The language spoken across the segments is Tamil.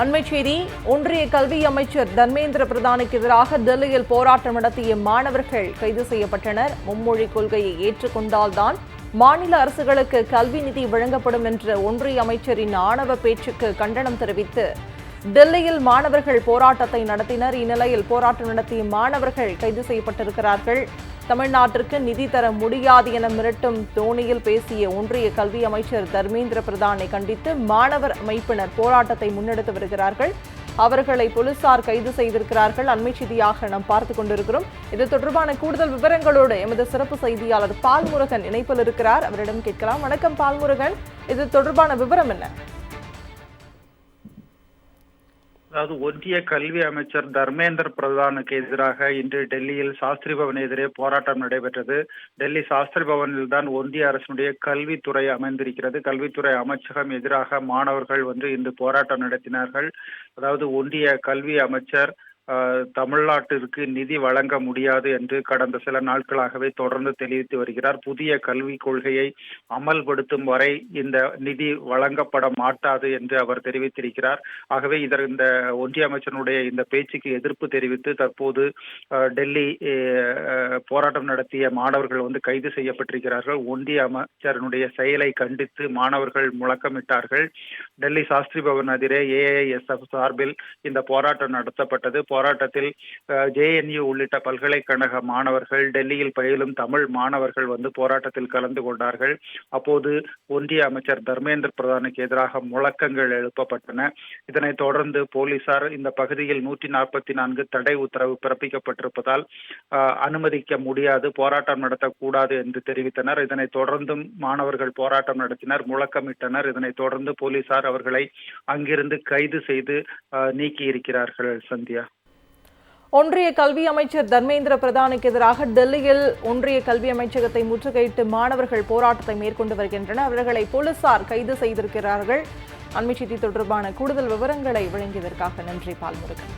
அண்மைச் செய்தி ஒன்றிய கல்வி அமைச்சர் தர்மேந்திர பிரதானுக்கு எதிராக டெல்லியில் போராட்டம் நடத்திய மாணவர்கள் கைது செய்யப்பட்டனர். மும்மொழி கொள்கையை ஏற்றுக்கொண்டால்தான் மாநில அரசுகளுக்கு கல்வி நிதி வழங்கப்படும் என்ற ஒன்றிய அமைச்சரின் ஆணவ பேச்சுக்கு கண்டனம் தெரிவித்து டெல்லியில் மாணவர்கள் போராட்டத்தை நடத்தினர். இந்நிலையில் போராட்டம் நடத்திய மாணவர்கள் கைது செய்யப்பட்டிருக்கிறார்கள். தமிழ்நாட்டிற்கு நிதி தர முடியாது என மிரட்டும் தோனியில் பேசிய ஒன்றிய கல்வி அமைச்சர் தர்மேந்திர பிரதானை கண்டித்து மாணவர் அமைப்பினர் போராட்டத்தை முன்னெடுத்து வருகிறார்கள். அவர்களை போலீசார் கைது செய்திருக்கிறார்கள். அண்மை செய்தியாக நாம் பார்த்து கொண்டிருக்கிறோம். இது தொடர்பான கூடுதல் விவரங்களோடு எமது சிறப்பு செய்தியாளர் பால்முருகன் இணைப்பில் இருக்கிறார். அவரிடம் கேட்கலாம். வணக்கம் பால்முருகன். இது தொடர்பான விவரம் என்ன? அதாவது ஒன்றிய கல்வி அமைச்சர் தர்மேந்திர பிரதானுக்கு எதிராக இன்று டெல்லியில் சாஸ்திரி பவன் எதிரே போராட்டம் நடைபெற்றது. டெல்லி சாஸ்திரி பவனில் தான் ஒன்றிய அரசினுடைய கல்வித்துறை அமைந்திருக்கிறது. கல்வித்துறை அமைச்சகம் எதிராக மாணவர்கள் வந்து இன்று போராட்டம் நடத்தினார்கள். அதாவது ஒன்றிய கல்வி அமைச்சர் தமிழ்நாட்டிற்கு நிதி வழங்க முடியாது என்று கடந்த சில நாட்களாகவே தொடர்ந்து தெரிவித்து வருகிறார். புதிய கல்விக் கொள்கையை அமல்படுத்தும் வரை இந்த நிதி வழங்கப்பட மாட்டாது என்று அவர் தெரிவித்திருக்கிறார். ஆகவே இதர் இந்த ஒன்றிய அமைச்சனுடைய இந்த பேச்சுக்கு எதிர்ப்பு தெரிவித்து தற்போது டெல்லி போராட்டம் நடத்திய மாணவர்கள் வந்து கைது செய்யப்பட்டிருக்கிறார்கள். ஒன்றிய அமைச்சரனுடைய செயலை கண்டித்து மாணவர்கள் முழக்கமிட்டார்கள். டெல்லி சாஸ்திரி பவன் எதிரே ஏஐஎஸ்எஃப் சார்பில் இந்த போராட்டம் நடத்தப்பட்டது. போராட்டத்தில் ஜேஎன்யூ உள்ளிட்ட பல்கலைக்கழக மாணவர்கள் டெல்லியில் பயிலும் தமிழ் மாணவர்கள் வந்து போராட்டத்தில் கலந்து கொண்டார்கள். அப்போது ஒன்றிய அமைச்சர் தர்மேந்திர பிரதானுக்கு எதிராக முழக்கங்கள் எழுப்பப்பட்டன. இதனைத் தொடர்ந்து போலீசார் இந்த பகுதியில் நூற்றி நாற்பத்தி நான்கு தடை உத்தரவு பிறப்பிக்கப்பட்டிருப்பதால் அனுமதிக்க முடியாது போராட்டம் நடத்தக்கூடாது என்று தெரிவித்தனர். இதனைத் தொடர்ந்தும் மாணவர்கள் போராட்டம் நடத்தினர் முழக்கமிட்டனர். இதனைத் தொடர்ந்து போலீசார் அவர்களை அங்கிருந்து கைது செய்து அஹ், நீக்கி இருக்கிறார்கள் சந்தியா. ஒன்றிய கல்வி அமைச்சர் தர்மேந்திர பிரதானுக்கு எதிராக டெல்லியில் ஒன்றிய கல்வி அமைச்சகத்தை முற்றுகையிட்டு மாணவர்கள் போராட்டத்தை மேற்கொண்டு வருகின்றனர். அவர்களை போலீசார் கைது செய்திருக்கிறார்கள். அண்மை செய்தி தொடர்பான கூடுதல் விவரங்களை வழங்கியதற்காக நன்றி பால்முருகன்.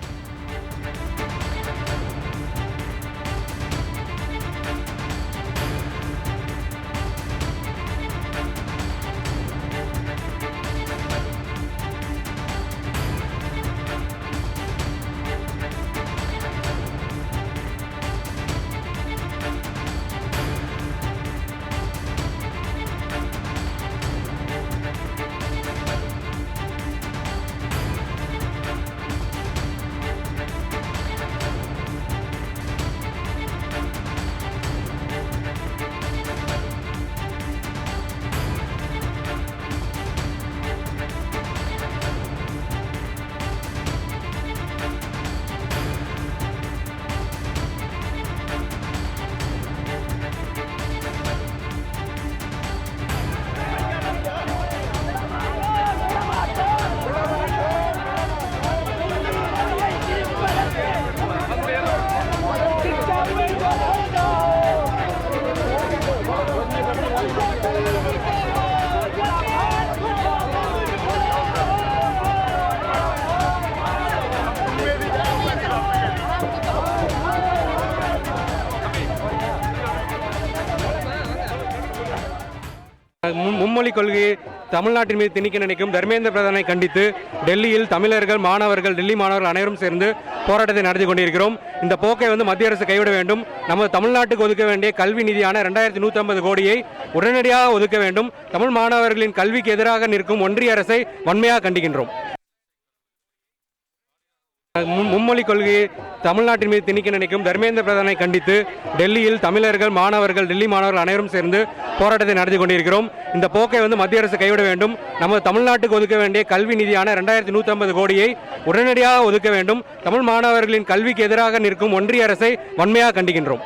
மும்மொழி கொள்கையை தமிழ்நாட்டின் மீது திணிக்க நினைக்கும் தர்மேந்திர பிரதானை கண்டித்து டெல்லியில் தமிழர்கள் மாணவர்கள் டெல்லி மாணவர்கள் அனைவரும் சேர்ந்து போராட்டத்தை நடத்தி கொண்டிருக்கிறோம். இந்த போக்கை வந்து மத்திய அரசு கைவிட வேண்டும். நமது தமிழ்நாட்டுக்கு ஒதுக்க வேண்டிய கல்வி நிதியான ரெண்டாயிரத்தி நூற்றி ஐம்பது கோடியை உடனடியாக ஒதுக்க வேண்டும். தமிழ் மாணவர்களின் கல்விக்கு எதிராக நிற்கும் ஒன்றிய அரசை வன்மையாக கண்டிக்கின்றோம். மும்மொழி கொள்கையை தமிழ்நாட்டின் மீது திணிக்க நினைக்கும் தர்மேந்திர பிரதானை கண்டித்து டெல்லியில் தமிழர்கள் மாணவர்கள் டெல்லி மாணவர்கள் அனைவரும் சேர்ந்து போராட்டத்தை நடத்தி கொண்டிருக்கிறோம். இந்த போக்கை வந்து மத்திய அரசு கைவிட வேண்டும். நமது தமிழ்நாட்டுக்கு ஒதுக்க வேண்டிய கல்வி நிதியான ரெண்டாயிரத்தி நூற்றி ஐம்பது கோடியை உடனடியாக ஒதுக்க வேண்டும். தமிழ் மாணவர்களின் கல்விக்கு எதிராக நிற்கும் ஒன்றிய அரசை வன்மையாக கண்டிக்கின்றோம்.